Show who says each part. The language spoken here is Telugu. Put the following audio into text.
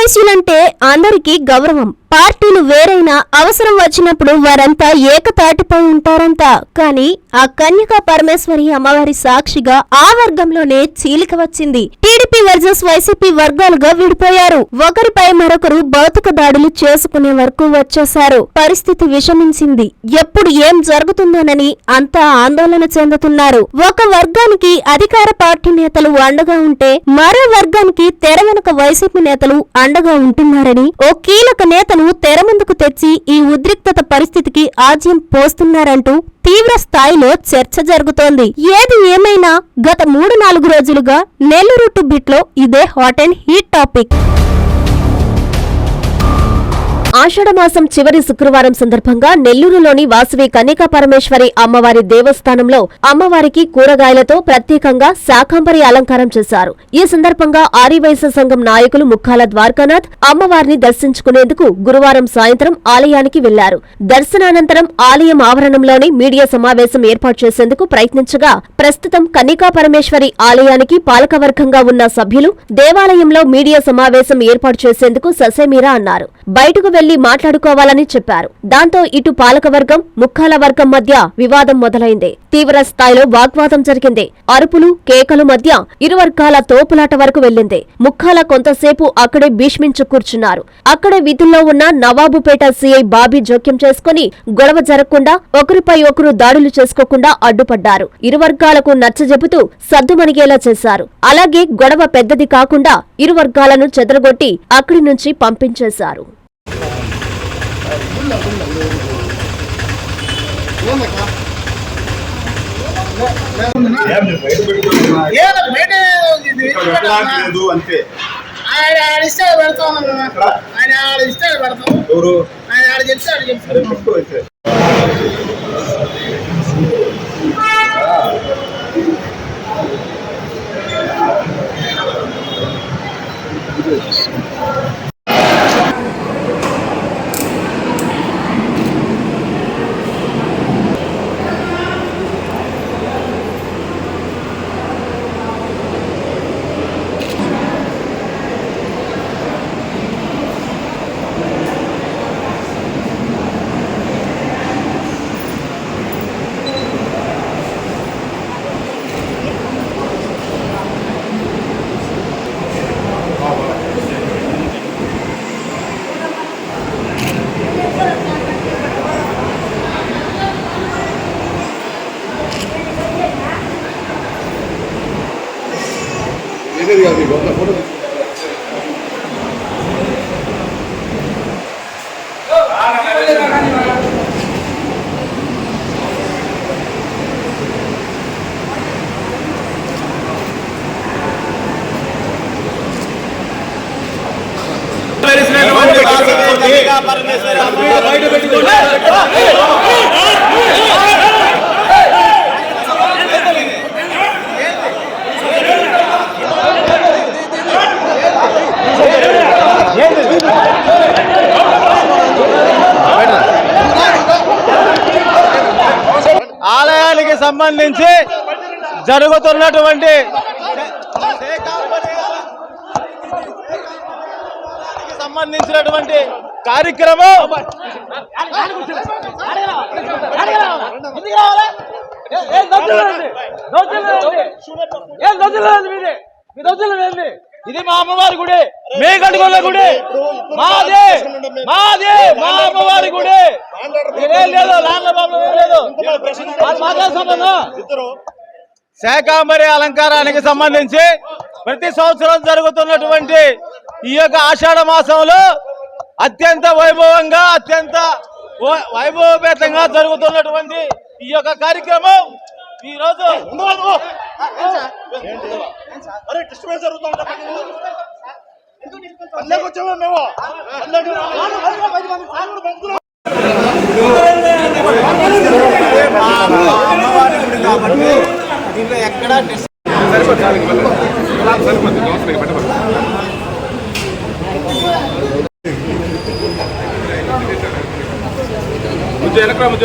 Speaker 1: ఆదివాసీలంటే అందరికీ గౌరవం. పార్టీలు వేరైనా అవసరం వచ్చినప్పుడు వారంతా ఏకతాటిపై ఉంటారంట. కానీ ఆ కన్యకా పరమేశ్వరి అమ్మవారి సాక్షిగా ఆ వర్గంలోనే చీలిక వచ్చింది. టీడీపీ వర్సెస్ వైసీపీ వర్గాలుగా విడిపోయారు. ఒకరిపై మరొకరు భౌతిక దాడులు చేసుకునే వరకు వచ్చేశారు. పరిస్థితి విషమించింది. ఎప్పుడు ఏం జరుగుతుందోనని అంతా ఆందోళన చెందుతున్నారు. ఒక వర్గానికి అధికార పార్టీ నేతలు అండగా ఉంటే మరో వర్గానికి తెర వెనుక వైసీపీ నేతలు అండగా ఉంటున్నారని ఓ కీలక నేతను తెర ముందుకు తెచ్చి ఈ ఉద్రిక్తత పరిస్థితికి ఆజ్యం పోస్తున్నారంటూ తీవ్ర స్థాయిలో చర్చ జరుగుతోంది. ఏది ఏమైనా గత మూడు నాలుగు రోజులుగా నెల్లూరు టు బిట్లో ఇదే హాట్ అండ్ హీట్ టాపిక్. ఆషాఢమాసం చివరి శుక్రవారం సందర్భంగా నెల్లూరులోని వాసవి కన్యకా పరమేశ్వరి అమ్మవారి దేవస్థానంలో అమ్మవారికి కూరగాయలతో ప్రత్యేకంగా శాకాంబరి అలంకారం చేశారు. ఈ సందర్భంగా ఆర్యవైశ్య సంఘం నాయకులు ముఖాల ద్వారకానాథ్ అమ్మవారిని దర్శించుకునేందుకు గురువారం సాయంత్రం ఆలయానికి వెళ్ళారు. దర్శనానంతరం ఆలయం ఆవరణంలోని మీడియా సమావేశం ఏర్పాటు చేసేందుకు ప్రయత్నించగా ప్రస్తుతం కన్యకా పరమేశ్వరి ఆలయానికి పాలకవర్గంగా ఉన్న సభ్యులు దేవాలయంలో మీడియా సమావేశం ఏర్పాటు చేసేందుకు ససేమీరా అన్నారు. బయటకు వెళ్ళి మాట్లాడుకోవాలని చెప్పారు. దాంతో ఇటు పాలకవర్గం ముక్కాల వర్గం మధ్య వివాదం మొదలైంది. తీవ్ర స్థాయిలో వాగ్వాదం జరిగింది. అరుపులు కేకలు మధ్య ఇరు వర్గాల తోపులాట వరకు వెళ్ళింది ముక్కాల కొంతసేపు అక్కడే భీష్మించు కూర్చున్నారు. అక్కడే విధుల్లో ఉన్న నవాబుపేట సీఐ బాబీ జోక్యం చేసుకుని గొడవ జరగకుండా ఒకరిపై ఒకరు దాడులు చేసుకోకుండా అడ్డుపడ్డారు. ఇరు వర్గాలకు నచ్చజెబుతూ సద్దుమణిగేలా చేశారు. అలాగే గొడవ పెద్దది కాకుండా ఇరు వర్గాలను చెదరగొట్టి అక్కడి నుంచి పంపించేశారు.
Speaker 2: బయట ఇది
Speaker 3: లేదు అంతే
Speaker 2: ఆయన ఆడ ఆడ పెడతాం ఆయన ఆడ ఆడ పెడతాం ఆయన ఆడ చెప్తే ఆడ
Speaker 3: అదే
Speaker 2: చెప్తాం
Speaker 3: పెట్టుకో అయితే ఏది అది ఒక ఫోటో తీసుకో.
Speaker 4: ఆలయానికి సంబంధించి జరుగుతున్నటువంటి సంబంధించినటువంటి కార్యక్రమం ఇది మా అమ్మవారి గుడి. మీ గడుగుల గుడి. మాదే. మాదే మా అమ్మవారి గుడి. ఇదేం లేదు లాండ్ల బాబు లేదు. శాకాంబరి అలంకారానికి సంబంధించి ప్రతి సంవత్సరం జరుగుతున్నటువంటి ఈ యొక్క ఆషాఢ మాసంలో అత్యంత వైభవంగా అత్యంత వై- వైభవపేతంగా జరుగుతున్నటువంటి ఈ యొక్క కార్యక్రమం ఈ రోజు
Speaker 3: ఎక్కడ ఎక్కడా ముద్ద వెనకరా ముద్ద